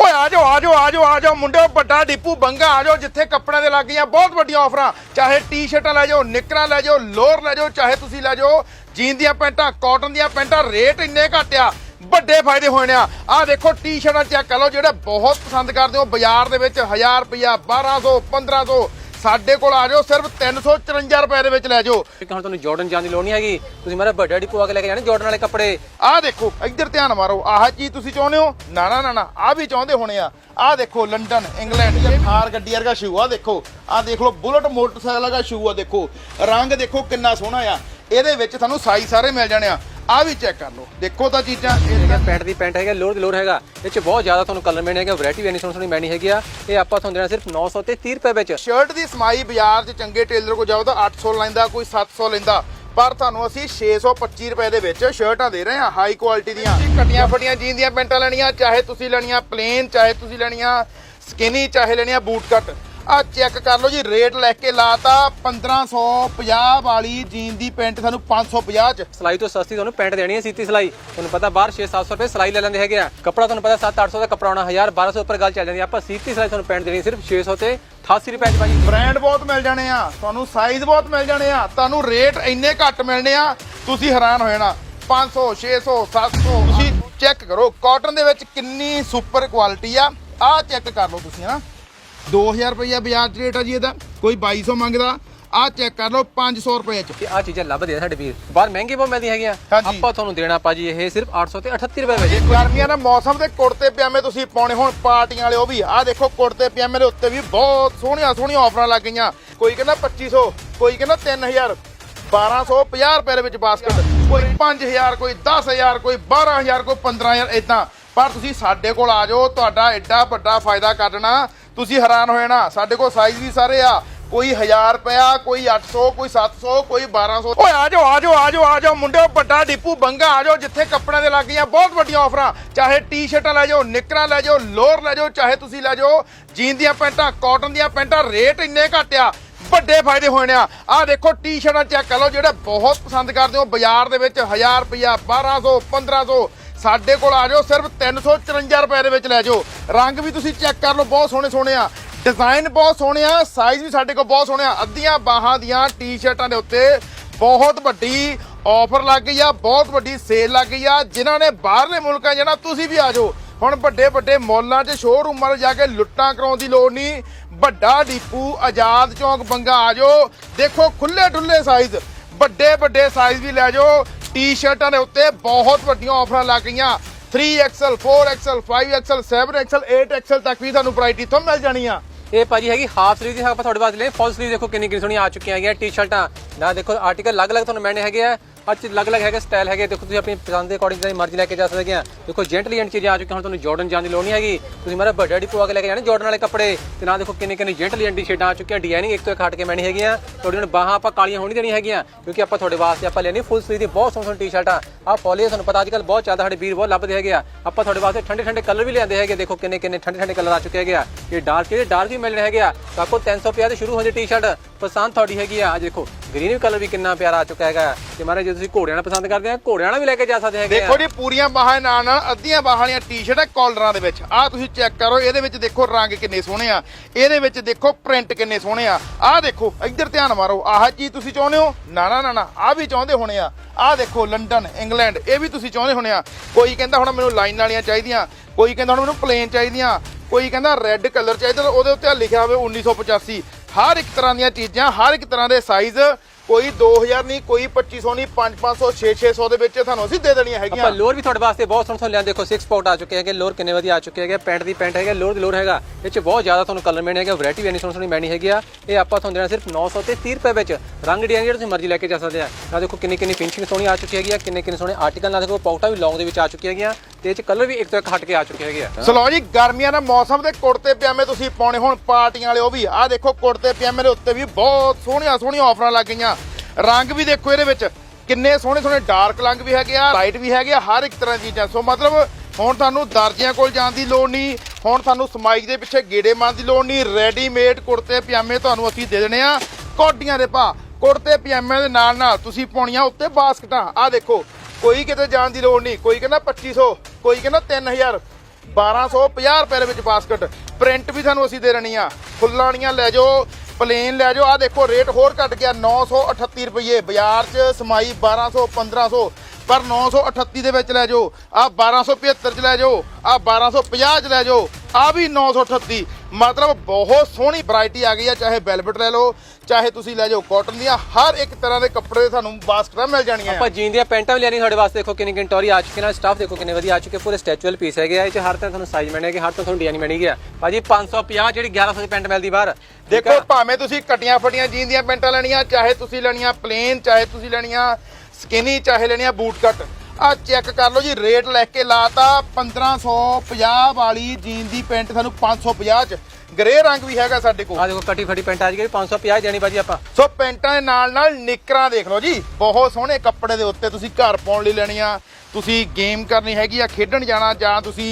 ਓਏ ਆ ਜਾਓ ਆ ਜਾਓ ਆ ਜਾਓ ਆ ਜਾਓ। ਮੁੰਡਿਓ, ਵੱਡਾ ਡਿਪੂ ਬੰਗਾ, ਆ ਜਾਓ ਜਿੱਥੇ ਕੱਪੜਿਆਂ ਦੇ ਲੱਗ ਗਈਆਂ। ਬਹੁਤ ਵੱਡੀਆਂ ਆਫਰਾਂ। ਚਾਹੇ ਟੀ-ਸ਼ਰਟਾਂ ਲੈ ਜਾਓ, ਨਿੱਕਰਾਂ ਲੈ ਜਾਓ, ਲੋਅਰ ਲੈ ਜਾਓ, ਚਾਹੇ ਤੁਸੀਂ ਲੈ ਜਾਓ। ਜੀਨ ਦੀਆਂ ਪੈਂਟਾਂ, ਕਾਟਨ ਦੀਆਂ ਪੈਂਟਾਂ, ਰੇਟ ਇੰਨੇ ਘੱਟ ਆ। ਵੱਡੇ ਫਾਇਦੇ ਹੋਏ ਨੇ ਆ। ਆਹ ਦੇਖੋ, ਟੀ-ਸ਼ਰਟਾਂ ਚੈੱਕ ਕਰ ਲਓ, ਜਿਹੜੇ ਬਹੁਤ ਪਸੰਦ ਕਰਦੇ ਹੋ, ਬਾਜ਼ਾਰ ਦੇ ਵਿੱਚ 1000 ਰੁਪਿਆ 1200 1500 ਸਾਡੇ ਕੋਲ ਆ ਜਾਓ ਸਿਰਫ 354 ਰੁਪਏ ਦੇ ਵਿੱਚ ਲੈ ਜਾਓ। ਕਿਉਂਕਿ ਹੁਣ ਤੁਹਾਨੂੰ ਜਾਰਡਨ ਜਾਣ ਦੀ ਲੋੜ ਨਹੀਂ ਹੈਗੀ। ਤੁਸੀਂ ਮਾਰਾ ਵੱਡਾ ਡਿਪੂ ਆ ਕੇ ਲੈ ਕੇ ਜਾਣੇ ਜਾਰਡਨ ਵਾਲੇ ਕੱਪੜੇ। ਆਹ ਦੇਖੋ ਇੱਧਰ ਧਿਆਨ ਮਾਰੋ ਆਹ ਚੀਜ਼ ਤੁਸੀਂ ਚਾਹੁੰਦੇ ਹੋ? ਨਾ ਨਾ ਨਾ ਨਾ ਆਹ ਵੀ ਚਾਹੁੰਦੇ ਹੋਣੇ ਆ। ਆਹ ਦੇਖੋ ਲੰਡਨ ਇੰਗਲੈਂਡ ਜਾਂ ਥਾਰ ਗੱਡੀ ਵਰਗਾ ਸ਼ੂ ਆ ਦੇਖੋ। ਆਹ ਦੇਖ ਲਓ ਬੁਲਟ ਮੋਟਰਸਾਈਕਲ ਵਰਗਾ ਸ਼ੂ ਆ ਦੇਖੋ। ਰੰਗ ਦੇਖੋ ਕਿੰਨਾ ਸੋਹਣਾ ਆ। ਇਹਦੇ ਵਿੱਚ ਤੁਹਾਨੂੰ ਸਾਈਜ਼ ਸਾਰੇ ਮਿਲ ਜਾਣੇ ਆ। ਆਹ ਵੀ ਚੈੱਕ ਕਰ ਲਓ। ਦੇਖੋ ਤਾਂ ਚੀਜ਼ਾਂ ਇਹ ਹੈਗਾ ਪੈਂਟ ਦੀ ਪੈਂਟ ਹੈਗਾ ਲੋਰ ਦੀ ਲੋਰ ਹੈਗਾ। ਇਹ ਚ ਬਹੁਤ ਜ਼ਿਆਦਾ ਤੁਹਾਨੂੰ ਕਲਰ ਮਿਲਣੇ ਹੈਗੇ ਵੈਰਾਈਟੀ ਵੀ ਇੰਨੀ ਸੋਹਣੀ ਸੋਹਣੀ ਮੈਣੀ ਹੈਗੀ ਆ। ਇਹ ਆਪਾਂ ਤੁਹਾਨੂੰ ਦੇਣਾ ਸਿਰਫ 900 ਤੇ 30 ਰੁਪਏ ਵਿੱਚ। ਸ਼ਰਟ ਦੀ ਸਮਾਈ ਬਾਜ਼ਾਰ 'ਚ ਚੰਗੇ ਟੇਲਰ ਕੋਲ ਜਾਓ ਤਾਂ 800 ਲੈਂਦਾ ਕੋਈ 700 ਲੈਂਦਾ। ਪਰ ਤੁਹਾਨੂੰ ਅਸੀਂ 625 ਰੁਪਏ ਦੇ ਵਿੱਚ ਸ਼ਰਟਾਂ ਦੇ ਰਹੇ ਹਾਂ ਹਾਈ ਕੁਆਲਿਟੀ ਦੀਆਂ। ਕੱਟੀਆਂ ਫਟੀਆਂ ਜੀਨ ਦੀਆਂ ਪੈਂਟਾਂ ਲੈਣੀਆਂ ਚਾਹੇ ਤੁਸੀਂ ਲੈਣੀਆਂ ਪਲੇਨ ਚਾਹੇ ਤੁਸੀਂ ਲੈਣੀਆਂ ਸਕਿਨੀ ਚਾਹੇ ਲੈਣੀਆਂ ਬੂਟ ਕੱਟ ਆ ਚੈੱਕ ਕਰ ਲਓ ਜੀ ਰੇਟ ਲੈ ਕੇ ਲਾਤਾ 1550 ਵਾਲੀ ਜੀਨ ਦੀ ਪੈਂਟ ਸਾਨੂੰ 550 ਚ। ਸਲਾਈ ਤੋਂ ਸਸਤੀ ਤੁਹਾਨੂੰ ਪੈਂਟ ਦੇਣੀ ਹੈ ਸੀਤੀ ਸਲਾਈ। ਤੁਹਾਨੂੰ ਪਤਾ ਬਾਹਰ 6-700 ਰੁਪਏ ਸਲਾਈ ਲੈ ਲੈਂਦੇ ਹੈਗੇ ਆ। ਕੱਪੜਾ ਤੁਹਾਨੂੰ ਪਤਾ 7-800 ਦਾ ਕੱਪੜਾ ਆਉਣਾ 1000 1200 ਉੱਪਰ ਗੱਲ ਚੱਲ ਜਾਂਦੀ ਆ। ਆਪਾਂ ਸੀਤੀ ਸਲਾਈ ਤੁਹਾਨੂੰ ਪੈਂਟ ਦੇਣੀ ਸਿਰਫ 600 ਤੇ 88 ਰੁਪਏ ਚ ਭਾਜੀ। ਬ੍ਰਾਂਡ ਬਹੁਤ ਮਿਲ ਜਾਣੇ ਆ ਤੁਹਾਨੂੰ ਸਾਈਜ਼ ਬਹੁਤ ਮਿਲ ਜਾਣੇ ਆ ਤੁਹਾਨੂੰ ਰੇਟ ਇੰਨੇ ਘੱਟ ਮਿਲਣੇ ਆ ਤੁਸੀਂ ਹੈਰਾਨ ਹੋ ਜਾਣਾ 500 600 700 ਤੁਸੀਂ ਚੈੱਕ ਕਰੋ ਕਾਟਨ ਦੇ ਵਿੱਚ ਕਿੰਨੀ ਸੁਪਰ ਕੁਆਲਿਟੀ ਆ। ਆਹ ਚੈੱਕ ਕਰ ਲਓ ਤੁਸੀਂ ਹਨਾ। 2000 ਰੁਪਈਆ ਬਾਜ਼ਾਰ 'ਚ ਰੇਟ ਆ ਜੀ ਇਹਦਾ ਕੋਈ 2200 ਮੰਗਦਾ ਆਹ ਚੈੱਕ ਕਰ ਲਓ 500 ਰੁਪਏ 'ਚ। ਇਹ ਆ ਚੀਜ਼ਾਂ ਲੱਭਦੇ ਆ ਸਾਡੇ ਵੀਰ। ਬਾਹਰ ਮਹਿੰਗੀ ਬਹੁਤ ਮਿਲਦੀਆਂ ਹੈਗੀਆਂ। ਹਾਂਜੀ। ਆਪਾਂ ਤੁਹਾਨੂੰ ਦੇਣਾ ਭਾਜੀ ਇਹ ਸਿਰਫ 800 ਤੇ 38 ਰੁਪਏ ਵਿੱਚ। ਗਰਮੀਆਂ ਦਾ ਮੌਸਮ ਤੇ ਕੁੜਤੇ ਪਜਾਮੇ ਤੁਸੀਂ ਪਾਉਣੇ ਹੁਣ ਪਾਰਟੀਆਂ ਵਾਲੇ ਉਹ ਵੀ ਆਹ ਦੇਖੋ ਕੁੜਤੇ ਪਜਾਮੇ ਦੇ ਉੱਤੇ ਵੀ ਬਹੁਤ ਸੋਹਣੀਆਂ ਸੋਹਣੀਆਂ ਆਫਰਾਂ ਲੱਗ ਗਈਆਂ। ਕੋਈ ਕਹਿੰਦਾ 2500 ਕੋਈ ਕਹਿੰਦਾ 3000 1250 ਰੁਪਏ ਦੇ ਵਿੱਚ ਬਾਸਕਟ ਕੋਈ 5000 ਕੋਈ 10000 ਕੋਈ 12000 ਕੋਈ 15000 ਇਦਾਂ ਪਰ ਤੁਸੀਂ ਸਾਡੇ ਕੋਲ ਆ ਜਾਓ ਤੁਹਾਡਾ ਐਡਾ ਵੱਡਾ ਫਾਇਦਾ ਕੱਢਣਾ ਤੁਸੀਂ ਹੈਰਾਨ ਹੋ ਜਾਣਾ ਸਾਡੇ ਕੋਲ ਸਾਈਜ਼ ਵੀ ਸਾਰੇ ਆ। ਕੋਈ 1000 ਰੁਪਇਆ, ਕੋਈ 800 ਕੋਈ 700 ਕੋਈ 1200 ਓਏ ਆ ਜਾਓ ਆ ਜਾਓ ਆ ਜਾਓ ਆ ਜਾਓ। ਮੁੰਡਿਓ, ਵੱਡਾ ਡਿਪੂ, ਬੰਗਾ, ਆ ਜਾਓ। ਜਿੱਥੇ ਕੱਪੜਿਆਂ ਦੇ ਲੱਗੀਆਂ ਬਹੁਤ ਵੱਡੀਆਂ ਆਫਰਾਂ ਚਾਹੇ ਟੀ-ਸ਼ਰਟਾਂ ਲੈ ਜਾਓ, ਨਿੱਕਰਾਂ ਲੈ ਜਾਓ, ਲੋਅਰ ਲੈ ਜਾਓ, ਚਾਹੇ ਤੁਸੀਂ ਲੈ ਜਾਓ। ਜੀਨ ਦੀਆਂ ਪੈਂਟਾਂ ਕਾਟਨ ਦੀਆਂ ਪੈਂਟਾਂ ਰੇਟ ਇੰਨੇ ਘੱਟ ਆ। ਵੱਡੇ ਫਾਇਦੇ ਹੋਏ ਨੇ ਆ। ਆਹ ਦੇਖੋ ਟੀ-ਸ਼ਰਟਾਂ ਚੈੱਕ ਕਰ ਲਓ, ਜਿਹੜੇ ਬਹੁਤ ਪਸੰਦ ਕਰਦੇ ਹੋ, ਬਾਜ਼ਾਰ ਦੇ ਵਿੱਚ 1000 ਰੁਪਇਆ 1200 1500 ਸਾਡੇ ਕੋਲ ਆ ਜਾਓ, ਸਿਰਫ 354 ਰੁਪਏ ਦੇ ਵਿੱਚ ਲੈ ਜਾਓ। ਰੰਗ ਵੀ ਤੁਸੀਂ ਚੈੱਕ ਕਰ ਲਓ, ਬਹੁਤ ਸੋਹਣੇ ਸੋਹਣੇ ਆ। ਡਿਜ਼ਾਈਨ ਬਹੁਤ ਸੋਹਣੇ ਆ ਸਾਈਜ਼ ਵੀ ਸਾਡੇ ਕੋਲ ਬਹੁਤ ਸੋਹਣੇ ਆ। ਅੱਧੀਆਂ ਬਾਹਾਂ ਦੀਆਂ ਟੀ-ਸ਼ਰਟਾਂ ਦੇ ਉੱਤੇ ਬਹੁਤ ਵੱਡੀ ਆਫਰ ਲੱਗ ਗਈ ਆ, ਬਹੁਤ ਵੱਡੀ ਸੇਲ ਲੱਗ ਗਈ ਆ। ਜਿਨ੍ਹਾਂ ਨੇ ਬਾਹਰਲੇ ਮੁਲਕਾਂ ਜਾਣਾ, ਤੁਸੀਂ ਵੀ ਆ ਜਾਓ। ਹੁਣ ਵੱਡੇ ਵੱਡੇ ਮਾਲਾਂ 'ਚ ਸ਼ੋਰੂਮਾਂ 'ਚ ਜਾ ਕੇ ਲੁੱਟਾਂ ਕਰਾਉਣ ਦੀ ਲੋੜ ਨਹੀਂ। ਵੱਡਾ ਡੀਪੂ, ਆਜ਼ਾਦ ਚੌਂਕ, ਬੰਗਾ ਆ ਜਾਓ। ਦੇਖੋ ਖੁੱਲੇ ਡੁੱਲੇ ਸਾਈਜ਼ ਵੱਡੇ ਵੱਡੇ ਸਾਈਜ਼ ਵੀ ਲੈ ਜਾਓ। ਟੀ-ਸ਼ਰਟਾਂ ਦੇ ਉੱਤੇ ਬਹੁਤ ਵੱਡੀਆਂ ਆਫਰਾਂ ਲੱਗ ਗਈਆਂ। 3XL 4XL 5XL 7XL 8XL ਤੱਕ ਵੀ ਤੁਹਾਨੂੰ ਵੈਰਾਈਟੀ ਤੋਂ ਮਿਲ ਜਾਣੀਆਂ। ਇਹ ਭਾਜੀ ਹੈਗੀ ਹਾਫ ਸਲੀਵ ਦੀ, ਆਪਾਂ ਤੁਹਾਡੇ ਵਾਸਤੇ ਲੈ ਫੁੱਲ ਸਲੀਵ ਦੇਖੋ ਕਿੰਨੀ ਕਿੰਨੀ ਸੋਹਣੀ ਆ ਚੁੱਕੀਆਂ ਹੈਗੀਆਂ ਟੀ-ਸ਼ਰਟਾਂ। ਨਾ ਦੇਖੋ ਆਰਟੀਕਲ ਅਲੱਗ-ਅਲੱਗ ਤੁਹਾਨੂੰ ਮੈਨੇ ਹੈਗੇ ਆ। ਅੱਜ ਅਲੱਗ-ਅਲੱਗ ਹੈਗੇ ਸਟਾਈਲ ਹੈਗੇ, ਦੇਖੋ ਤੁਸੀਂ ਆਪਣੀ ਪਸੰਦ ਦੇ ਅਕੋਰਡਿੰਗ ਜਿੰਨੀ ਮਰਜ਼ੀ ਲੈ ਕੇ ਜਾ ਸਕਦੇ ਆ। ਦੇਖੋ ਜੈਂਟਲੀ ਐਂਡ ਚੀਜ਼ਾਂ ਆ ਚੁੱਕੀਆਂ, ਹੁਣ ਤੁਹਾਨੂੰ ਜਾਰਡਨ ਜਾਣ ਦੀ ਲੋੜ ਨਹੀਂ ਹੈਗੀ। ਤੁਸੀਂ ਮਾਰਾ ਵੱਡਾ ਡਿਪੂ ਆ ਕੇ ਲੈ ਕੇ ਜਾਣੇ ਜਾਰਡਨ ਵਾਲੇ ਕੱਪੜੇ। ਤੇ ਨਾ ਦੇਖੋ ਕਿੰਨੇ ਕਿੰਨੇ ਜੈਂਟਲੀ ਐਂਡ ਟੀ-ਸ਼ਰਟਾਂ ਆ ਚੁੱਕੀਆਂ ਡਿਜ਼ਾਈਨਿੰਗ ਇੱਕ ਤੋਂ ਇੱਕ ਹਟ ਕੇ ਮੈਣੀ ਹੈਗੀਆਂ। ਤੁਹਾਡੀ ਹੁਣ ਬਾਹਾਂ ਆਪਾਂ ਕਾਲੀਆਂ ਹੋਣੀ ਦੇਣੀ ਹੈਗੀਆਂ, ਕਿਉਂਕਿ ਆਪਾਂ ਤੁਹਾਡੇ ਵਾਸਤੇ ਆਪਾਂ ਲੈਣੀ ਫੁੱਲ ਸਲੀਵ ਦੀ ਬਹੁਤ ਸੋਹਣੀ ਸੋਹਣੀ ਟੀ-ਸ਼ਰਟਾਂ ਆ। ਫੋਲੀਏ ਤੁਹਾਨੂੰ ਪਤਾ ਅੱਜਕੱਲ ਬਹੁਤ ਜ਼ਿਆਦਾ ਸਾਡੇ ਵੀਰ ਬਹੁਤ ਲੱਭਦੇ ਹੈਗੇ ਆ। ਆਪਾਂ ਤੁਹਾਡੇ ਵਾਸਤੇ ਠੰਡੇ ਠੰਡੇ ਕਲਰ ਵੀ ਲਿਆਂਦੇ ਹੈਗੇ, ਦੇਖੋ ਕਿੰਨੇ ਕਿੰਨੇ ਠੰਡੇ ਠੰਡੇ ਕਲਰ ਆ ਚੁੱਕੇ ਹੈਗੇ ਆ। ਇਹ ਡਾਰਕ ਜਿਹੜੇ ਡਾਰਕ ਵੀ ਮਿਲਣੇ ਹੈਗੇ ਆ ਤਾਂ ਕੋ 350 ਤੇ ਸ਼ੁਰੂ ਹੋ ਜੇ ਟੀ-ਸ਼ਰਟ ਪਸੰਦ ਤੁਹਾਡੀ ਹੈਗੀ ਆ। ਦੇਖੋ ਗ੍ਰੀਨ ਕਲਰ ਵੀ ਕਿੰਨਾ ਪਿਆਰਾ ਆ ਚੁੱਕਾ ਹੈਗਾ। ਤੇ ਮਹਾਰਾਜ ਜੇ ਤੁਸੀਂ ਘੋੜਿਆਂ ਨਾਲ ਪਸੰਦ ਕਰਦੇ ਆ ਘੋੜਿਆਂ ਨਾਲ ਵੀ ਲੈ ਕੇ ਜਾ ਸਕਦੇ ਹੈਗੇ ਆ। ਦੇਖੋ ਜੀ ਪੂਰੀਆਂ ਬਾਹਾਂ ਨਾਲ ਨਾਲ ਅੱਧੀਆਂ ਬਾਹਾਂ ਵਾਲੀਆਂ ਟੀ-ਸ਼ਰਟਾਂ ਕਾਲਰਾਂ ਦੇ ਵਿੱਚ। ਆਹ ਤੁਸੀਂ ਚੈੱਕ ਕਰੋ ਇਹਦੇ ਵਿੱਚ ਦੇਖੋ ਰੰਗ ਕਿੰਨੇ ਸੋਹਣੇ ਆ। ਇਹਦੇ ਵਿੱਚ ਦੇਖੋ ਪ੍ਰਿੰਟ ਕਿੰਨੇ ਸੋਹਣੇ ਆ। ਆਹ ਦੇਖੋ ਇੱਧਰ ਧਿਆਨ ਮਾਰੋ ਆਹ ਚੀਜ਼ ਤੁਸੀਂ ਚਾਹੁੰਦੇ ਹੋ? ਨਾ ਨਾ ਨਾ ਨਾ ਆਹ ਵੀ ਚਾਹੁੰਦੇ ਹੋਣੇ ਆ। ਆਹ ਦੇਖੋ ਲੰਡਨ ਇੰਗਲੈਂਡ ਇਹ ਵੀ ਤੁਸੀਂ ਚਾਹੁੰਦੇ ਹੋਣੇ ਆ। ਕੋਈ ਕਹਿੰਦਾ ਹੁਣ ਮੈਨੂੰ ਲਾਈਨ ਵਾਲੀਆਂ ਚਾਹੀਦੀਆਂ ਕੋਈ ਕਹਿੰਦਾ ਹੁਣ ਮੈਨੂੰ ਪਲੇਨ ਚਾਹੀਦੀਆਂ ਕੋਈ ਕਹਿੰਦਾ ਰੈੱਡ ਕਲਰ ਚਾਹੀਦਾ ਉਹਦੇ ਉੱਤੇ ਲਿਖਿਆ ਹੋਵੇ 1985 ਹਰ ਇੱਕ ਤਰ੍ਹਾਂ ਦੀਆਂ ਚੀਜ਼ਾਂ ਹਰ ਇੱਕ ਤਰ੍ਹਾਂ ਦੇ ਸਾਈਜ਼ ਕੋਈ 2000 ਨਹੀਂ ਕੋਈ 2500 ਨਹੀਂ 5-500 6-600 ਦੇ ਵਿੱਚ ਤੁਹਾਨੂੰ ਅਸੀਂ ਦੇ ਦੇਣੀਆਂ ਹੈਗੀਆਂ। ਆਪਾਂ ਲੋਰ ਵੀ ਤੁਹਾਡੇ ਵਾਸਤੇ ਬਹੁਤ ਸੋਹਣੇ ਸੋਹਣੇ ਲਿਆਂ ਦੇਖੋ 6 ਸਪੌਟ ਆ ਚੁੱਕੇ ਹੈਗੇ ਲੋਰ ਕਿੰਨੇ ਵਧੀਆ ਆ ਚੁੱਕੇ ਹੈਗੇ ਪੈਂਟ ਦੀ ਪੈਂਟ ਹੈਗਾ ਲੋਰ ਦੀ ਲੋਰ ਹੈਗਾ। ਇਹ ਚ ਬਹੁਤ ਜ਼ਿਆਦਾ ਤੁਹਾਨੂੰ ਕਲਰ ਮਿਲਣੇ ਹੈਗੇ ਵੈਰਾਈਟੀ ਵੀ ਇੰਨੀ ਸੋਹਣੀ ਸੋਹਣੀ ਮੈਣੀ ਹੈਗੀ ਆ। ਇਹ ਆਪਾਂ ਤੁਹਾਨੂੰ ਦੇਣਾ ਸਿਰਫ 900 ਤੇ 30 ਰੁਪਏ ਵਿੱਚ। ਰੰਗ ਡਿਜ਼ਾਈਨ ਜਿਹੜੇ ਤੁਸੀਂ ਮਰਜ਼ੀ ਲੈ ਕੇ ਜਾ ਸਕਦੇ ਆ। ਆ ਦੇਖੋ ਕਿੰਨੀ ਕਿੰਨੀ ਫਿਨਿਸ਼ਿੰਗ ਸੋਹਣੀ ਆ ਚੁੱਕੀ ਹੈਗੀ ਆ ਕਿੰਨੇ ਕਿੰਨੇ ਸੋਹਣੇ ਆਰਟੀਕਲ ਨਾਲ ਦੇਖੋ ਪੌਕਟਾ ਵੀ ਲੌਂਗ ਦੇ ਵਿੱਚ ਆ ਚੁੱਕੀ ਹੈਗੀਆਂ। ਤੇ ਇਹ ਚ ਕਲਰ ਵੀ ਇੱਕ ਤੋਂ ਇੱਕ ਹਟ ਕੇ ਆ ਚੁੱਕੇ ਹੈਗੇ ਆ। ਸੋ ਲਓ ਜੀ ਗਰਮੀਆਂ ਦਾ ਮੌਸਮ ਤੇ ਕੁੜਤੇ ਪਜਾਮੇ ਤੁਸੀਂ ਪਾਉਣੇ ਹੁਣ ਪਾਰਟੀਆਂ ਵਾਲੇ ਉਹ ਵੀ। ਆਹ ਦੇਖੋ ਕੁੜਤੇ ਪਜਾਮੇ ਦੇ ਉੱਤੇ ਵੀ ਬਹੁਤ ਸੋਹਣੀਆਂ ਸੋਹਣੀਆਂ ਆਫਰਾਂ ਲੱਗ ਗਈਆਂ। ਰੰਗ ਵੀ ਦੇਖੋ ਇਹਦੇ ਵਿੱਚ। ਕਿੰਨੇ ਸੋਹਣੇ ਸੋਹਣੇ ਡਾਰਕ ਰੰਗ ਵੀ ਹੈਗੇ ਆ ਲਾਈਟ ਵੀ ਹੈਗੇ ਆ, ਹਰ ਇੱਕ ਤਰ੍ਹਾਂ ਦੀ ਚੀਜ਼ਾਂ। ਸੋ ਮਤਲਬ ਹੁਣ ਤੁਹਾਨੂੰ ਦਰਜੀਆਂ ਕੋਲ ਜਾਣ ਦੀ ਲੋੜ ਨਹੀਂ, ਹੁਣ ਤੁਹਾਨੂੰ ਸਮਾਈਕ ਦੇ ਪਿੱਛੇ ਗੇੜੇ ਮਾਰਨ ਦੀ ਲੋੜ ਨਹੀਂ ਰੈਡੀਮੇਡ ਕੁੜਤੇ, ਪਜਾਮੇ ਤੁਹਾਨੂੰ ਅਸੀਂ ਦੇ ਦੇਣੇ ਆ। ਕੋਡੀਆਂ ਦੇ ਭਾ ਕੁੜਤੇ, ਪਜਾਮਿਆਂ ਦੇ ਨਾਲ ਨਾਲ ਤੁਸੀਂ ਪਾਉਣੀਆਂ ਉੱਤੇ ਬਾਸਕਟਾਂ। ਆਹ ਦੇਖੋ, ਕੋਈ ਕਿਤੇ ਜਾਣ ਦੀ ਲੋੜ ਨਹੀਂ, ਕੋਈ ਕਹਿੰਦਾ 2500 ਕੋਈ ਕਹਿੰਦਾ 3000 1250 ਰੁਪਏ ਦੇ ਵਿੱਚ ਬਾਸਕਟ। ਪ੍ਰਿੰਟ ਵੀ ਤੁਹਾਨੂੰ ਅਸੀਂ ਦੇ ਦੇਣੀ ਆ। ਫੁੱਲਾਂ ਵਾਲੀਆਂ ਲੈ ਜਾਓ ਪਲੇਨ ਲੈ ਜਾਓ। ਆ ਦੇਖੋ, ਰੇਟ ਹੋਰ ਘਟ ਗਿਆ। 938 ਰੁਪਏ ਬਾਜ਼ਾਰ 'ਚ ਸਮਾਈ 1200 1500 ਪਰ 938 ਦੇ ਵਿੱਚ ਲੈ ਜਾਓ। ਆ 1275 ਚ ਲੈ ਜਾਓ। ਆ 1250 ਚ ਲੈ ਜਾਓ। ਆ ਵੀ 938 ਮਤਲਬ ਬਹੁਤ ਸੋਹਣੀ ਵੈਰਾਈਟੀ ਆ ਗਈ ਆ ਚਾਹੇ ਵੈਲਵਟ ਲੈ ਲਓ ਚਾਹੇ ਤੁਸੀਂ ਲੈ ਜਾਓ ਕਾਟਨ ਦੀਆਂ ਹਰ ਇੱਕ ਤਰ੍ਹਾਂ ਦੇ ਕੱਪੜੇ ਤੁਹਾਨੂੰ ਬਾਸਕਟਾਂ ਮਿਲ ਜਾਣੀਆਂ। ਆਪਾਂ ਜੀਨ ਦੀਆਂ ਪੈਂਟਾਂ ਵੀ ਲੈਣੀ ਤੁਹਾਡੇ ਵਾਸਤੇ ਦੇਖੋ ਕਿੰਨੀ ਕਿੰਨੀ ਟੌਰੀ ਆ ਚੁੱਕੀ ਨਾਲ ਸਟਾਫ ਦੇਖੋ ਕਿੰਨੇ ਵਧੀਆ ਆ ਚੁੱਕੇ ਪੂਰੇ ਸਟੈਚੂਅਲ ਪੀਸ ਹੈਗੇ ਆ ਇਹ ਚ ਹਰ ਤਰ੍ਹਾਂ ਤੁਹਾਨੂੰ ਸਾਈਜ਼ ਮਿਲਣਗੇ ਹਰ ਤਰ੍ਹਾਂ ਤੁਹਾਨੂੰ ਡਿਜ਼ਾਈਨ ਮਿਲਣਗੇ ਆ ਭਾਜੀ 550 ਜਿਹੜੀ 1100 ਦੀ ਪੈਂਟ ਮਿਲਦੀ ਬਾਹਰ ਦੇਖੋ? ਭਾਵੇਂ ਤੁਸੀਂ ਕਟੀਆਂ ਫਟੀਆਂ ਜੀਨ ਦੀਆਂ ਪੈਂਟਾਂ ਲੈਣੀਆਂ ਚਾਹੇ ਤੁਸੀਂ ਲੈਣੀਆਂ ਪਲੇਨ ਚਾਹੇ ਤੁਸੀਂ ਲੈਣੀਆਂ ਸਕਿਨੀ ਚਾਹੇ ਲੈਣੀਆਂ ਬੂਟ ਕੱਟ ਆ ਚੈੱਕ ਕਰ ਲਓ ਜੀ ਰੇਟ ਲੈ ਕੇ ਲਾਤਾ 1550 ਵਾਲੀ ਜੀਨ ਦੀ ਪੈਂਟ ਸਾਨੂੰ 550 ਚ। ਗ੍ਰੇ ਰੰਗ ਵੀ ਹੈਗਾ ਸਾਡੇ ਕੋਲ। ਆ ਦੇਖੋ ਕਟੀ ਫਟੀ ਪੈਂਟ ਆ ਜੀ 550 ਦੇਣੀ ਭਾਜੀ ਆਪਾਂ। ਸੋ ਪੈਂਟਾਂ ਦੇ ਨਾਲ ਨਾਲ ਨਿੱਕਰਾਂ ਦੇਖ ਲਓ ਜੀ ਬਹੁਤ ਸੋਹਣੇ ਕੱਪੜੇ ਦੇ ਉੱਤੇ ਤੁਸੀਂ ਘਰ ਪਾਉਣ ਲਈ ਲੈਣੀਆਂ ਤੁਸੀਂ ਗੇਮ ਕਰਨੀ ਹੈਗੀ ਆ ਖੇਡਣ ਜਾਣਾ ਜਾਂ ਤੁਸੀਂ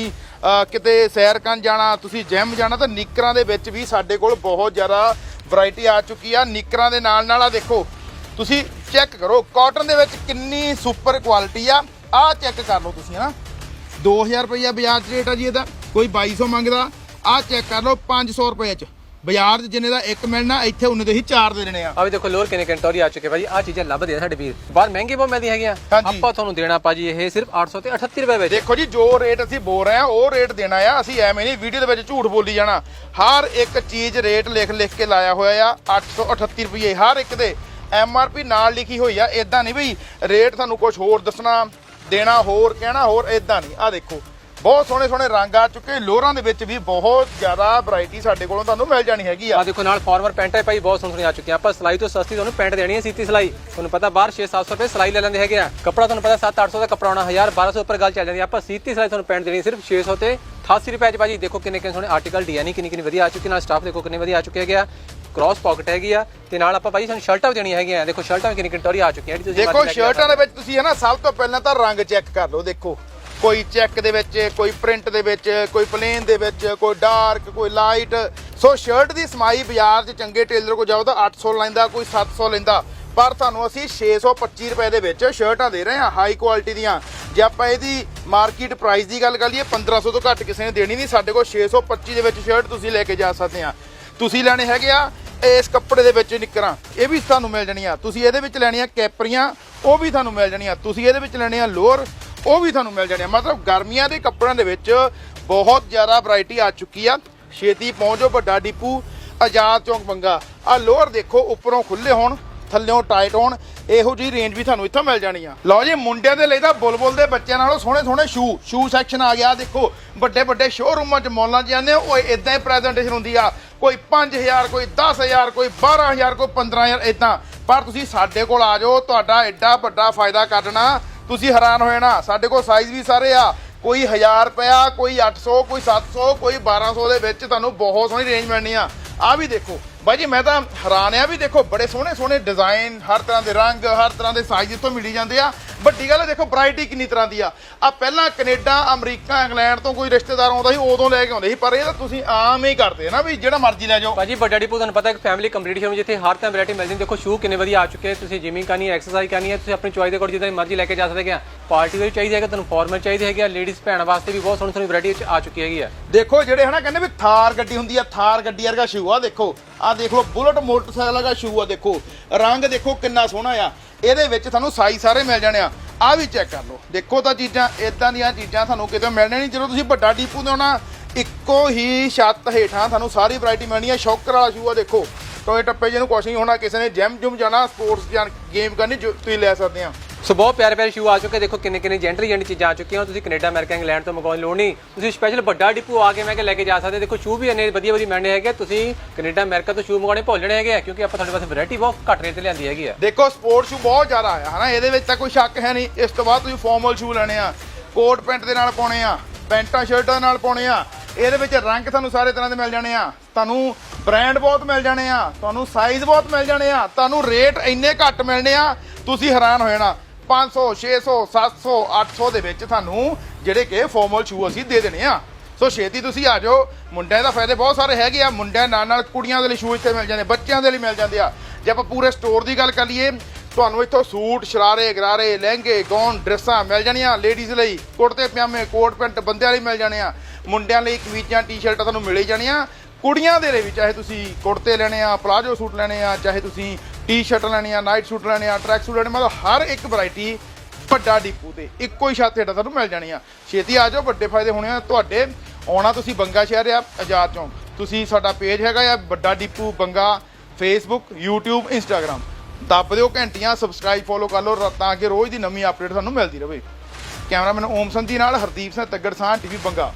ਕਿਤੇ ਸੈਰ ਕਰਨ ਜਾਣਾ ਤੁਸੀਂ ਜਿਮ ਜਾਣਾ ਤਾਂ ਨਿੱਕਰਾਂ ਦੇ ਵਿੱਚ ਵੀ ਸਾਡੇ ਕੋਲ ਬਹੁਤ ਜ਼ਿਆਦਾ ਵੈਰਾਈਟੀ ਆ ਚੁੱਕੀ ਆ। ਨਿੱਕਰਾਂ ਦੇ ਨਾਲ ਨਾਲ ਆ ਦੇਖੋ ਤੁਸੀਂ ਚੈੱਕ ਕਰੋ ਕਾਟਨ ਦੇ ਵਿੱਚ ਕਿੰਨੀ ਸੁਪਰ ਕੁਆਲਿਟੀ ਆ। ਆ ਚੈੱਕ ਕਰ ਲਓ ਤੁਸੀਂ ਹਨਾ? 2000 ਰੁਪਈਆ ਬਾਜ਼ਾਰ 'ਚ ਰੇਟ ਆ ਜੀ ਇਹਦਾ ਕੋਈ 2200 ਮੰਗਦਾ ਆ ਚੈੱਕ ਕਰ ਲਓ 500 ਰੁਪਏ 'ਚ। ਬਾਜ਼ਾਰ 'ਚ ਜਿੰਨੇ ਦਾ ਇੱਕ ਮਿਲਣਾ ਇੱਥੇ ਉਹਨੇ ਦੇ ਹੀ ਚਾਰ ਦੇ ਦੇਣੇ ਆ। ਆ ਵੀ ਦੇਖੋ ਲੋਰ ਕਿੰਨੇ ਕਿੰਨੇ ਟੌਰੀ ਆ ਚੁੱਕੇ ਭਾਜੀ। ਆ ਚੀਜ਼ਾਂ ਲੱਭਦੇ ਆ ਸਾਡੇ ਵੀਰ। ਬਾਹਰ ਮਹਿੰਗੇ ਬਹੁਤ ਮਿਲਦੀਆਂ ਹੈਗੀਆਂ। ਹਾਂਜੀ। ਆਪਾਂ ਤੁਹਾਨੂੰ ਦੇਣਾ ਭਾਜੀ ਇਹ ਸਿਰਫ 800 ਤੇ 38 ਰੁਪਏ ਵਿੱਚ। ਦੇਖੋ ਜੀ ਜੋ ਰੇਟ ਅਸੀਂ ਬੋਲ ਰਹੇ ਆ ਉਹ ਰੇਟ ਦੇਣਾ ਆ। ਅਸੀਂ ਐਵੇਂ ਨਹੀਂ ਵੀਡੀਓ ਦੇ ਵਿੱਚ ਝੂਠ ਬੋਲੀ ਜਾਣਾ। ਹਰ ਇੱਕ ਚੀਜ਼ ਰੇਟ ਲਿਖ ਲਿਖ ਕੇ ਲਾਇਆ ਹੋਇਆ ਆ 838 ਰੁਪਏ ਹਰ ਇੱਕ ਦੇ। ਐਮ ਆਰ ਪੀ ਨਾਲ ਲਿਖੀ ਹੋਈ ਆ। ਇਦਾਂ ਨਹੀਂ ਬਈ ਰੇਟ ਤੁਹਾਨੂੰ ਕੁਝ ਹੋਰ ਦੱਸਣਾ। ਦੇਣਾ ਹੋਰ, ਕਹਿਣਾ ਹੋਰ ਇਦਾਂ ਨਹੀਂ। ਆ ਦੇਖੋ, ਬਹੁਤ ਸੋਹਣੇ ਸੋਹਣੇ ਰੰਗ ਆ ਚੁੱਕੇ। ਲੋਰਾਂ ਦੇ ਵਿੱਚ ਵੀ ਬਹੁਤ ਜ਼ਿਆਦਾ ਵੈਰਾਈਟੀ ਸਾਡੇ ਕੋਲੋਂ ਤੁਹਾਨੂੰ ਮਿਲ ਜਾਣੀ ਹੈਗੀ ਆ। ਆ ਦੇਖੋ, ਨਾਲ ਫਾਰਮਰ ਪੈਂਟਾਂ ਭਾਈ, ਬਹੁਤ ਸੋਹਣੀ ਆ ਚੁੱਕੀਆਂ ਆਪਾਂ ਸਿਲਾਈ ਤੋਂ ਸਸਤੀ ਤੁਹਾਨੂੰ ਪੈਂਟ ਦੇਣੀ ਹੈ, ਸੀਤੀ ਸਿਲਾਈ। ਤੁਹਾਨੂੰ ਪਤਾ ਬਾਹਰ 6-700 ਰੁਪਏ ਸਿਲਾਈ ਲੈ ਲੈਂਦੇ ਹੈਗੇ ਆ। ਕੱਪੜਾ ਤੁਹਾਨੂੰ ਪਤਾ 7-800 ਦਾ ਕੱਪੜਾ ਆਉਣਾ 1000 1200 ਉੱਪਰ ਗੱਲ ਚੱਲ ਜਾਂਦੀ ਆ। ਆਪਾਂ ਸੀਤੀ ਸਿਲਾਈ ਤੁਹਾਨੂੰ ਪੈਂਟ ਦੇਣੀ, ਸਿਰਫ 600 ਤੇ 88 ਰੁਪਏ ਚ। ਭਾਜੀ, ਦੇਖੋ ਕਿੰਨੇ ਕਿੰਨੇ ਸੋਹਣੇ ਆਰਟੀਕਲ ਡਿਜ਼ਾਈਨ ਕਿੰਨੀ ਕਿੰਨੀ ਵਧੀਆ ਆ ਚੁੱਕੀ ਨਾਲ ਸਟਾਫ ਦੇਖੋ ਕਿੰਨੇ ਵਧੀਆ ਆ ਚੁੱਕੇ ਹੈਗੇ ਆ। ਕ੍ਰਾਸ ਪਾਕਟ ਹੈਗੀ ਆ ਤੇ ਨਾਲ ਆਪਾਂ ਭਾਈ ਸਾਨੂੰ ਸ਼ਰਟਾਂ ਵੀ ਦੇਣੀਆਂ ਹੈਗੀਆਂ। ਦੇਖੋ ਸ਼ਰਟਾਂ ਕਿੰਨੀ ਕਿੰਨੀ ਟੌਰੀ ਆ ਚੁੱਕੀਆਂ ਜਿਹੜੀ ਤੁਸੀਂ ਦੇਖੋ ਸ਼ਰਟਾਂ ਦੇ ਵਿੱਚ ਤੁਸੀਂ ਹਨਾ ਸਭ ਤੋਂ ਪਹਿਲਾਂ ਤਾਂ ਰੰਗ ਚੈੱਕ ਕਰ ਲਓ ਦੇਖੋ। ਕੋਈ ਚੈੱਕ ਦੇ ਵਿੱਚ ਕੋਈ ਪ੍ਰਿੰਟ ਦੇ ਵਿੱਚ ਕੋਈ ਪਲੇਨ ਦੇ ਵਿੱਚ ਕੋਈ ਡਾਰਕ ਕੋਈ ਲਾਈਟ। ਸੋ ਸ਼ਰਟ ਦੀ ਸਮਾਈ ਬਾਜ਼ਾਰ 'ਚ ਚੰਗੇ ਟੇਲਰ ਕੋਲ ਜਾਓ ਤਾਂ 800 ਲੈਂਦਾ ਕੋਈ 700 ਲੈਂਦਾ। ਪਰ ਤੁਹਾਨੂੰ ਅਸੀਂ 625 ਰੁਪਏ ਦੇ ਵਿੱਚ ਸ਼ਰਟਾਂ ਦੇ ਰਹੇ ਹਾਂ ਹਾਈ ਕੁਆਲਿਟੀ ਦੀਆਂ। ਜੇ ਆਪਾਂ ਇਹਦੀ ਮਾਰਕੀਟ ਪ੍ਰਾਈਸ ਦੀ ਗੱਲ ਕਰ ਲਈਏ 1500 ਤੋਂ ਘੱਟ ਕਿਸੇ ਨੇ ਦੇਣੀ ਨਹੀਂ। ਸਾਡੇ ਕੋਲ 625 ਦੇ ਵਿੱਚ ਸ਼ਰਟ ਤੁਸੀਂ ਲੈ ਕੇ ਜਾ ਸਕਦੇ ਆ ਤੁਸੀਂ ਲੈਣੇ ਹੈਗੇ ਆ ਇਸ ਕੱਪੜੇ ਦੇ ਵਿੱਚ ਨਿੱਕਰਾਂ। ਇਹ ਵੀ ਤੁਹਾਨੂੰ ਮਿਲ ਜਾਣੀਆਂ। ਤੁਸੀਂ ਇਹਦੇ ਵਿੱਚ ਲੈਣੀਆਂ ਕੈਪਰੀਆਂ, ਉਹ ਵੀ ਤੁਹਾਨੂੰ ਮਿਲ ਜਾਣੀਆਂ। ਤੁਸੀਂ ਇਹਦੇ ਵਿੱਚ ਲੈਣੀਆਂ ਲੋਅਰ, ਉਹ ਵੀ ਤੁਹਾਨੂੰ ਮਿਲ ਜਾਣੀਆਂ। ਮਤਲਬ ਗਰਮੀਆਂ ਦੇ ਕੱਪੜਿਆਂ ਦੇ ਵਿੱਚ ਬਹੁਤ ਜ਼ਿਆਦਾ ਵੈਰਾਈਟੀ ਆ ਚੁੱਕੀ ਆ। ਛੇਤੀ ਪਹੁੰਚੋ ਵੱਡਾ ਡਿਪੂ, ਆਜ਼ਾਦ ਚੌਂਕ ਬੰਗਾ। ਆ ਲੋਅਰ ਦੇਖੋ, ਉੱਪਰੋਂ ਖੁੱਲੇ ਹੋਣ ਥੱਲਿਓਂ ਟਾਈਟ ਹੋਣ। ਇਹੋ ਜੀ ਰੇਂਜ ਵੀ ਤੁਹਾਨੂੰ ਇੱਥੋਂ ਮਿਲ ਜਾਣੀ ਆ ਲਓ ਜੀ, ਮੁੰਡਿਆਂ ਦੇ ਲਈ ਤਾਂ ਬੁਲਬੁਲ ਦੇ ਬੱਚਿਆਂ ਨਾਲੋਂ ਸੋਹਣੇ ਸੋਹਣੇ ਸ਼ੂ ਸ਼ੂ ਸੈਕਸ਼ਨ ਆ ਗਿਆ। ਦੇਖੋ, ਵੱਡੇ ਵੱਡੇ ਸ਼ੋਰੂਮਾਂ 'ਚ ਮੌਲਾਂ 'ਚ ਜਾਂਦੇ ਆ ਉਹ ਇਦਾਂ ਹੀ ਪ੍ਰੈਜੈਂਟੇਸ਼ਨ ਹੁੰਦੀ ਆ। ਕੋਈ 5000 ਕੋਈ 10000 ਕੋਈ 12000 ਕੋਈ 15000 ਇਦਾਂ ਪਰ ਤੁਸੀਂ ਸਾਡੇ ਕੋਲ ਆ ਜਾਓ, ਤੁਹਾਡਾ ਐਡਾ ਵੱਡਾ ਫਾਇਦਾ ਕੱਢਣਾ ਤੁਸੀਂ ਹੈਰਾਨ ਹੋ ਜਾਣਾ, ਸਾਡੇ ਕੋਲ ਸਾਈਜ਼ ਵੀ ਸਾਰੇ ਆ। ਕੋਈ 1000 ਰੁਪਇਆ, ਕੋਈ 800 ਕੋਈ 700 ਕੋਈ 1200 ਦੇ ਵਿੱਚ ਤੁਹਾਨੂੰ ਬਹੁਤ ਸੋਹਣੀ ਰੇਂਜ ਮਿਲਣੀ ਆ। ਆ ਵੀ ਦੇਖੋ, ਬਾਈ ਜੀ, ਮੈਂ ਤਾਂ ਹੈਰਾਨ ਆ ਵੀ ਦੇਖੋ, ਬੜੇ ਸੋਹਣੇ ਸੋਹਣੇ ਡਿਜ਼ਾਈਨ ਹਰ ਤਰ੍ਹਾਂ ਦੇ ਰੰਗ, ਹਰ ਤਰ੍ਹਾਂ ਦੇ ਸਾਈਜ਼ ਇੱਥੋਂ ਮਿਲੀ ਜਾਂਦੇ ਆ। ਵੱਡੀ ਗੱਲ ਹੈ ਦੇਖੋ ਵੈਰਾਈਟੀ ਕਿੰਨੀ ਤਰ੍ਹਾਂ ਦੀ ਆ। ਆ ਪਹਿਲਾਂ ਕੈਨੇਡਾ ਅਮਰੀਕਾ ਇੰਗਲੈਂਡ ਤੋਂ ਕੋਈ ਰਿਸ਼ਤੇਦਾਰ ਆਉਂਦਾ ਸੀ ਉਦੋਂ ਲੈ ਕੇ ਆਉਂਦੇ ਸੀ ਪਰ ਇਹ ਤਾਂ ਤੁਸੀਂ ਆਮ ਹੀ ਕਰਦੇ ਨਾ ਵੀ ਜਿਹੜਾ ਮਰਜ਼ੀ ਲੈ ਜਾਓ। ਭਾਜੀ ਵੱਡਾ ਡਿਪੂ ਤੁਹਾਨੂੰ ਪਤਾ ਹੈ ਫੈਮਿਲੀ ਕੰਪਲੀਟ ਸ਼ੋਰੂਮ ਜਿੱਥੇ ਹਰ ਤਰ੍ਹਾਂ ਵੈਰਾਈਟੀ ਮਿਲਦੀ ਦੇਖੋ ਸ਼ੂ ਕਿੰਨੇ ਵਧੀਆ ਆ ਚੁੱਕੇ ਤੁਸੀਂ ਜਿਮਿੰਗ ਕਰਨੀ ਹੈ ਐਕਸਰਸਾਈਜ਼ ਕਰਨੀ ਹੈ ਤੁਸੀਂ ਆਪਣੀ ਚੋਇਸ ਦੇ ਅਕੋਰਡਿੰਗ ਜਿੱਦਾਂ ਦੀ ਮਰਜ਼ੀ ਲੈ ਕੇ ਜਾ ਸਕਦੇ ਆ। ਪਾਰਟੀ ਵੇਅਰ ਚਾਹੀਦੀ ਹੈਗਾ ਤੁਹਾਨੂੰ ਫਾਰਮਲ ਚਾਹੀਦੀ ਹੈਗੀ ਆ। ਲੇਡੀਜ਼ ਭੈਣ ਵਾਸਤੇ ਵੀ ਬਹੁਤ ਸੋਹਣੀ ਸੋਹਣੀ ਵੈਰਾਈਟੀ ਵਿੱਚ ਆ ਚੁੱਕੀ ਹੈਗੀ ਆ। ਦੇਖੋ ਜਿਹੜੇ ਹਨਾ ਕਹਿੰਦੇ ਵੀ ਥਾਰ ਗੱਡੀ ਹੁੰਦੀ ਆ ਥਾਰ ਗੱਡੀ ਵਰਗਾ ਸ਼ੂ ਆ ਦੇਖੋ। ਆ ਦੇਖ ਲਓ ਬੁਲਟ ਮੋਟਰਸਾਈਕਲ ਵਰਗਾ ਸ਼ੂ ਆ ਦੇਖੋ। ਰੰਗ ਦੇਖੋ ਕਿੰਨਾ ਸੋਹਣਾ ਆ। ਇਹਦੇ ਵਿੱਚ ਤੁਹਾਨੂੰ ਸਾਈਜ਼ ਸਾਰੇ ਮਿਲ ਜਾਣੇ ਆ। ਆ ਵੀ ਚੈੱਕ ਕਰ ਲਓ। ਦੇਖੋ ਤਾਂ ਚੀਜ਼ਾਂ ਇਦਾਂ ਦੀਆਂ ਚੀਜ਼ਾਂ ਤੁਹਾਨੂੰ ਕਿਤੇ ਮਿਲਣੀਆਂ ਨਹੀਂ। ਜਦੋਂ ਤੁਸੀਂ ਵੱਡਾ ਡੀਪੂ ਦੇ ਆਉਣਾ ਇੱਕੋ ਹੀ ਛੱਤ ਹੇਠਾਂ ਤੁਹਾਨੂੰ ਸਾਰੀ ਵੈਰਾਈਟੀ ਮਿਲਣੀ ਹੈ ਸ਼ੌਕਰ ਵਾਲਾ ਸ਼ੂ ਆ, ਦੇਖੋ। ਟੋਏ ਟੱਪੇ ਜਿਹਨੂੰ ਕੁਛ ਨਹੀਂ ਹੋਣਾ, ਕਿਸੇ ਨੇ ਜਿਮ ਜੁਮ ਜਾਣਾ ਸਪੋਰਟਸ ਜਾਂ ਗੇਮ ਕਰਨੀ, ਜੋ ਤੁਸੀਂ ਲੈ ਸਕਦੇ ਆ। ਸੋ ਬਹੁਤ ਪਿਆਰੇ ਪਿਆਰੇ ਸ਼ੂ ਆ ਚੁੱਕੇ ਦੇਖੋ ਕਿੰਨੇ ਕਿੰਨੇ ਜੈਂਟਲੀ ਜੈਂਟ ਚੀਜ਼ਾਂ ਆ ਚੁੱਕੀਆਂ। ਤੁਸੀਂ ਕੈਨੇਡਾ ਅਮਰੀਕਾ ਇੰਗਲੈਂਡ ਤੋਂ ਮੰਗਵਾਉਣ ਲੋੜ ਨਹੀਂ। ਤੁਸੀਂ ਸਪੈਸ਼ਲ ਵੱਡਾ ਡਿਪੂ ਆ ਕੇ ਮੈਂ ਕਿ ਲੈ ਕੇ ਜਾ ਸਕਦੇ ਦੇਖੋ ਸ਼ੂ ਵੀ ਇੰਨੇ ਵਧੀਆ ਵਧੀਆ ਮਿਲਣੇ ਹੈਗੇ ਤੁਸੀਂ ਕੈਨੇਡਾ ਅਮਰੀਕਾ ਤੋਂ ਸ਼ੂ ਮੰਗਵਾਉਣੇ ਭੁੱਲ ਜਾਣੇ ਹੈਗੇ ਆ, ਕਿਉਂਕਿ ਆਪਾਂ ਤੁਹਾਡੇ ਪਾਸੇ ਵੈਰਾਈਟੀ ਬਹੁਤ ਘੱਟ ਰੇਟ ਤੇ ਲਿਆਂਦੀ ਹੈਗੀ ਆ। ਦੇਖੋ ਸਪੋਰਟ ਸ਼ੂ ਬਹੁਤ ਜ਼ਿਆਦਾ ਆਇਆ ਹਨਾ? ਇਹਦੇ ਵਿੱਚ ਤਾਂ ਕੋਈ ਸ਼ੱਕ ਹੈ ਨਹੀਂ। ਇਸ ਤੋਂ ਬਾਅਦ ਤੁਸੀਂ ਫਾਰਮਲ ਸ਼ੂ ਲੈਣੇ ਆ। ਕੋਟ ਪੈਂਟ ਦੇ ਨਾਲ ਪਾਉਣੇ ਆ ਪੈਂਟਾਂ ਸ਼ਰਟਾਂ ਨਾਲ ਪਾਉਣੇ ਆ। ਇਹਦੇ ਵਿੱਚ ਰੰਗ ਤੁਹਾਨੂੰ ਸਾਰੇ ਤਰ੍ਹਾਂ ਦੇ ਮਿਲ ਜਾਣੇ ਆ। ਤੁਹਾਨੂੰ ਬ੍ਰਾਂਡ ਬਹੁਤ ਮਿਲ ਜਾਣੇ ਆ। ਤੁਹਾਨੂੰ ਸਾਈਜ਼ ਬਹੁਤ ਮਿਲ ਜਾਣੇ ਆ। ਤੁਹਾਨੂੰ ਰੇਟ ਇੰਨੇ ਘੱਟ ਮਿਲਣੇ ਆ। ਤੁਸੀਂ ਹੈਰਾਨ ਹੋ ਜਾਣਾ। 500 600 700 800 ਦੇ ਵਿੱਚ ਤੁਹਾਨੂੰ ਜਿਹੜੇ ਕਿ ਫਾਰਮਲ ਸ਼ੂ ਅਸੀਂ ਦੇ ਦੇਣੇ ਆ। ਸੋ ਛੇਤੀ ਤੁਸੀਂ ਆ ਜਾਓ। ਮੁੰਡਿਆਂ ਦਾ ਫਾਇਦੇ ਬਹੁਤ ਸਾਰੇ ਹੈਗੇ ਆ। ਮੁੰਡਿਆਂ ਨਾਲ ਨਾਲ ਕੁੜੀਆਂ ਦੇ ਲਈ ਸ਼ੂ ਇੱਥੇ ਮਿਲ ਜਾਂਦੇ, ਬੱਚਿਆਂ ਦੇ ਲਈ ਮਿਲ ਜਾਂਦੇ ਆ। ਜੇ ਆਪਾਂ ਪੂਰੇ ਸਟੋਰ ਦੀ ਗੱਲ ਕਰ ਲਈਏ, ਤੁਹਾਨੂੰ ਇੱਥੋਂ ਸੂਟ, ਸ਼ਰਾਰੇ, ਗਰਾਰੇ, ਲਹਿੰਗੇ ਗੌਨ ਡਰੈਸਾਂ ਮਿਲ ਜਾਣੀਆਂ ਲੇਡੀਜ਼ ਲਈ। ਕੁੜਤੇ, ਪਜਾਮੇ, ਕੋਟ, ਪੈਂਟ ਬੰਦਿਆਂ ਲਈ ਮਿਲ ਜਾਣੇ ਆ। ਮੁੰਡਿਆਂ ਲਈ ਕਮੀਜ਼ਾਂ ਟੀ-ਸ਼ਰਟਾਂ ਤੁਹਾਨੂੰ ਮਿਲ ਹੀ ਜਾਣੀਆਂ। ਕੁੜੀਆਂ ਦੇ ਲਈ ਵੀ ਚਾਹੇ ਤੁਸੀਂ ਕੁੜਤੇ ਲੈਣੇ ਆ ਪਲਾਜੋ ਸੂਟ ਲੈਣੇ ਆ, ਚਾਹੇ ਤੁਸੀਂ ਟੀ-ਸ਼ਰਟ ਲੈਣੀ ਆ ਨਾਈਟ ਸੂਟ ਲੈਣੇ ਆ ਟਰੈਕ ਸੂਟ ਲੈਣੇ, ਮਤਲਬ ਹਰ ਇੱਕ ਵੈਰਾਈਟੀ ਵੱਡਾ ਡਿਪੂ ਤੇ ਇੱਕੋ ਹੀ ਛੱਤ ਹੇਠਾਂ ਤੁਹਾਨੂੰ ਮਿਲ ਜਾਣੀ ਆ। ਛੇਤੀ ਆ ਜਾਓ, ਵੱਡੇ ਫਾਇਦੇ ਹੋਣੇ ਆ ਤੁਹਾਡੇ। ਆਉਣਾ ਤੁਸੀਂ ਬੰਗਾ ਸ਼ਹਿਰ ਆ ਆਜ਼ਾਦ ਚੌਂਕ ਤੁਸੀਂ ਸਾਡਾ ਪੇਜ ਹੈਗਾ ਆ, ਵੱਡਾ depot Banga Facebook YouTube, Instagram ਦੱਬ ਦਿਓ ਘੰਟੀਆਂ ਸਬਸਕ੍ਰਾਈਬ ਫੋਲੋ ਕਰ ਲਓ ਤਾਂ ਕਿ ਰੋਜ਼ ਦੀ ਨਵੀਂ ਅਪਡੇਟ ਤੁਹਾਨੂੰ ਮਿਲਦੀ ਰਹੇ। ਕੈਮਰਾਮੈਨ ਓਮ ਸੰਧੀ ਨਾਲ ਹਰਦੀਪ ਸਿੰਘ ਤੱਗੜ ਸਾਹ ਟੀਵੀ ਬੰਗਾ।